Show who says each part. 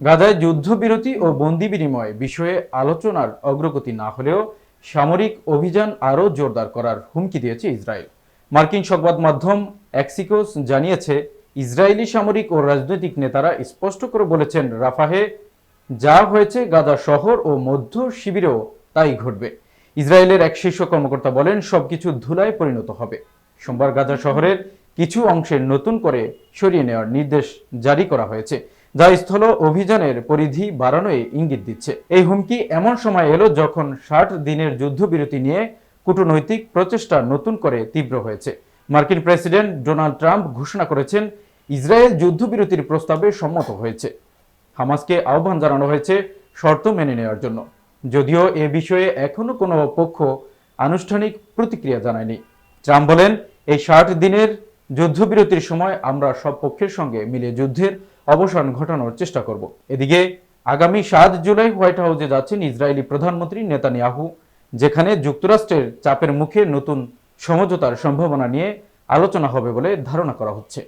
Speaker 1: গাজায় যুদ্ধবিরতি ও বন্দি বিনিময় বিষয়ে আলোচনার অগ্রগতি না হলেও সামরিক অভিযান আরও জোরদার করার হুমকি দিয়েছে ইসরায়েল। মার্কিন সংবাদ মাধ্যম অ্যাক্সিকোস জানিয়েছে, ইসরায়েলি সামরিক ও রাজনৈতিক নেতারা স্পষ্ট করে বলেছেন, রাফাহে যা হয়েছে গাজা শহর ও মধ্য শিবিরেও তাই ঘটবে। ইসরায়েলের এক শীর্ষ কর্মকর্তা বলেন, সবকিছু ধুলায় পরিণত হবে। সোমবার গাজা শহরের কিছু অংশের নতুন করে সরিয়ে নেওয়ার নির্দেশ জারি করা হয়েছে, যা স্থল অভিযানের পরিধি বাড়ানোয় ইঙ্গিত দিচ্ছে। এই হুমকি এমন সময় এলো যখন ষাট দিনের যুদ্ধবিরতি নিয়ে কূটনৈতিক প্রচেষ্টা নতুন করে তীব্র হয়েছে। মার্কিন প্রেসিডেন্ট ডোনাল্ড ট্রাম্প ঘোষণা করেছেন, ইসরায়েল যুদ্ধবিরতির প্রস্তাবে সম্মত হয়েছে। হামাসকে আহ্বান জানানো হয়েছে শর্ত মেনে নেওয়ার জন্য। যদিও এ বিষয়ে এখনও কোনো পক্ষ আনুষ্ঠানিক প্রতিক্রিয়া জানায়নি। ট্রাম্প বলেন, এই ষাট দিনের যুদ্ধবিরতির সময় আমরা সব পক্ষের সঙ্গে মিলে যুদ্ধের অবসান ঘটানোর চেষ্টা করব। এদিকে, আগামী সাত জুলাই হোয়াইট হাউসে যাচ্ছেন ইসরায়েলি প্রধানমন্ত্রী নেতানিয়াহু, যেখানে যুক্তরাষ্ট্রের চাপের মুখে নতুন সমঝোতার সম্ভাবনা নিয়ে আলোচনা হবে বলে ধারণা করা হচ্ছে।